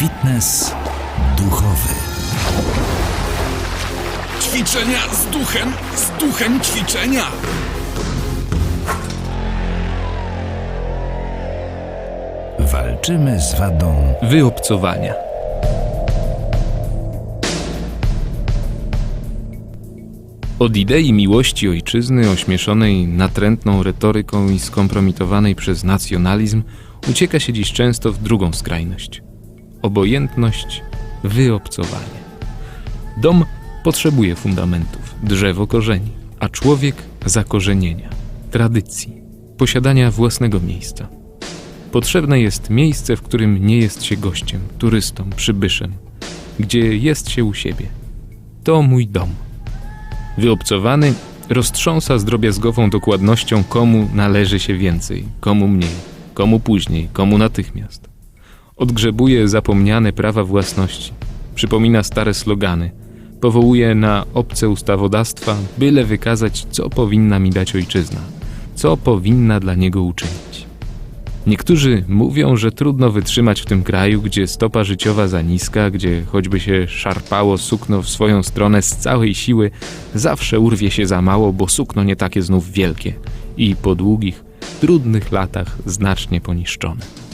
Fitness duchowy. Ćwiczenia z duchem, z duchem ćwiczenia. Walczymy z wadą wyobcowania. Od idei miłości ojczyzny, ośmieszonej natrętną retoryką i skompromitowanej przez nacjonalizm, ucieka się dziś często w drugą skrajność obojętność, wyobcowanie. Dom potrzebuje fundamentów, drzewo korzeni, a człowiek zakorzenienia, tradycji, posiadania własnego miejsca. Potrzebne jest miejsce, w którym nie jest się gościem, turystą, przybyszem, gdzie jest się u siebie. To mój dom. Wyobcowany roztrząsa z drobiazgową dokładnością, komu należy się więcej, komu mniej, komu później, komu natychmiast. Odgrzebuje zapomniane prawa własności, przypomina stare slogany, powołuje na obce ustawodawstwa, byle wykazać, co powinna mi dać ojczyzna, co powinna dla niego uczynić. Niektórzy mówią, że trudno wytrzymać w tym kraju, gdzie stopa życiowa za niska, gdzie choćby się szarpało sukno w swoją stronę z całej siły, zawsze urwie się za mało, bo sukno nie takie znów wielkie i po długich, trudnych latach znacznie poniszczone.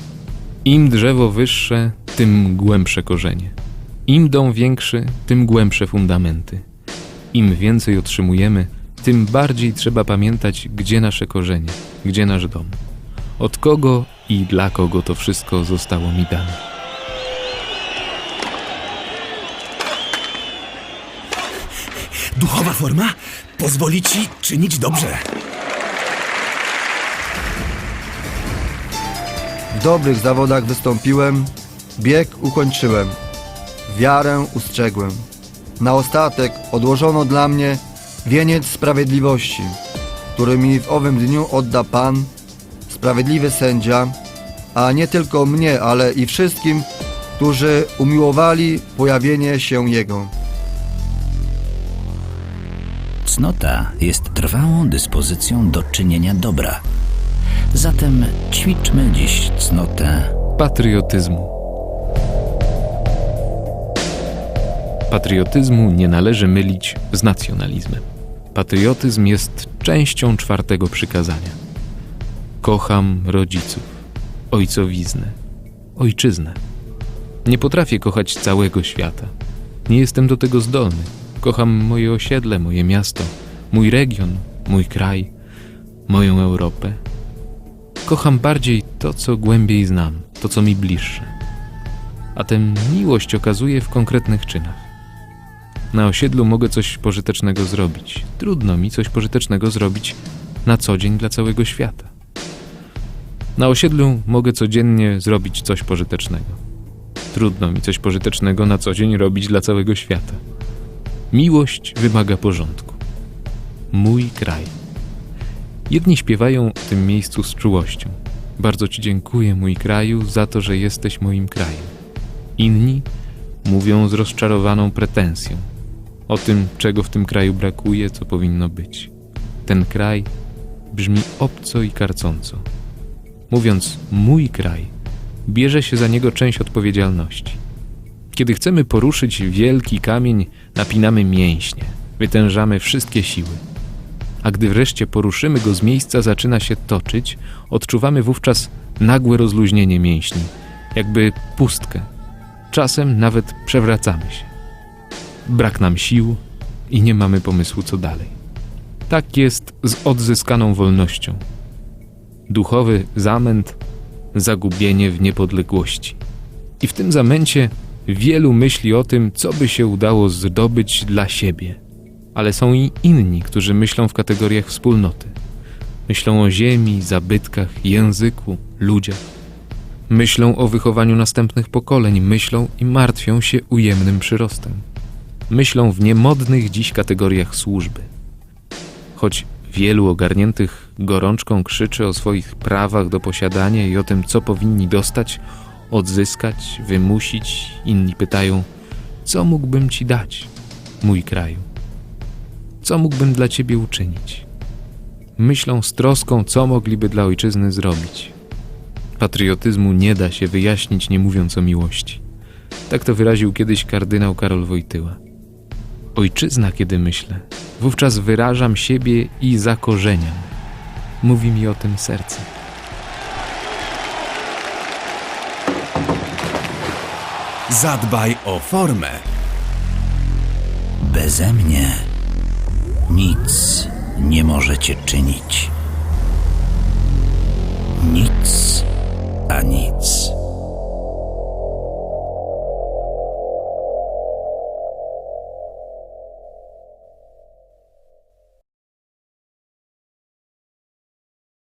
Im drzewo wyższe, tym głębsze korzenie. Im dom większy, tym głębsze fundamenty. Im więcej otrzymujemy, tym bardziej trzeba pamiętać, gdzie nasze korzenie, gdzie nasz dom. Od kogo i dla kogo to wszystko zostało mi dane. Duchowa forma pozwoli ci czynić dobrze. W dobrych zawodach wystąpiłem, bieg ukończyłem, wiarę ustrzegłem. Na ostatek odłożono dla mnie wieniec sprawiedliwości, który mi w owym dniu odda Pan, sprawiedliwy sędzia, a nie tylko mnie, ale i wszystkim, którzy umiłowali pojawienie się Jego. Cnota jest trwałą dyspozycją do czynienia dobra. Zatem ćwiczmy dziś cnotę Patriotyzmu. Patriotyzmu nie należy mylić z nacjonalizmem. Patriotyzm jest częścią czwartego przykazania. Kocham rodziców, ojcowiznę, ojczyznę. Nie potrafię kochać całego świata. Nie jestem do tego zdolny. Kocham moje osiedle, moje miasto, mój region, mój kraj, moją Europę. Kocham bardziej to, co głębiej znam, to, co mi bliższe. A tę miłość okazuję w konkretnych czynach. Na osiedlu mogę coś pożytecznego zrobić. Trudno mi coś pożytecznego zrobić na co dzień dla całego świata. Na osiedlu mogę codziennie zrobić coś pożytecznego. Trudno mi coś pożytecznego na co dzień robić dla całego świata. Miłość wymaga porządku. Mój kraj. Jedni śpiewają w tym miejscu z czułością. Bardzo Ci dziękuję, mój kraju, za to, że jesteś moim krajem. Inni mówią z rozczarowaną pretensją o tym, czego w tym kraju brakuje, co powinno być. Ten kraj brzmi obco i karcąco. Mówiąc mój kraj, bierze się za niego część odpowiedzialności. Kiedy chcemy poruszyć wielki kamień, napinamy mięśnie, wytężamy wszystkie siły a gdy wreszcie poruszymy go z miejsca, zaczyna się toczyć, odczuwamy wówczas nagłe rozluźnienie mięśni, jakby pustkę. Czasem nawet przewracamy się. Brak nam sił i nie mamy pomysłu, co dalej. Tak jest z odzyskaną wolnością. Duchowy zamęt, zagubienie w niepodległości. I w tym zamęcie wielu myśli o tym, co by się udało zdobyć dla siebie – ale są i inni, którzy myślą w kategoriach wspólnoty. Myślą o ziemi, zabytkach, języku, ludziach. Myślą o wychowaniu następnych pokoleń, myślą i martwią się ujemnym przyrostem. Myślą w niemodnych dziś kategoriach służby. Choć wielu ogarniętych gorączką krzyczy o swoich prawach do posiadania i o tym, co powinni dostać, odzyskać, wymusić, inni pytają, co mógłbym ci dać, mój kraju. Co mógłbym dla ciebie uczynić? Myślą z troską, co mogliby dla ojczyzny zrobić. Patriotyzmu nie da się wyjaśnić, nie mówiąc o miłości. Tak to wyraził kiedyś kardynał Karol Wojtyła. Ojczyzna, kiedy myślę, wówczas wyrażam siebie i zakorzeniam. Mówi mi o tym serce. Zadbaj o formę. Beze mnie nic nie możecie czynić. Nic, a nic.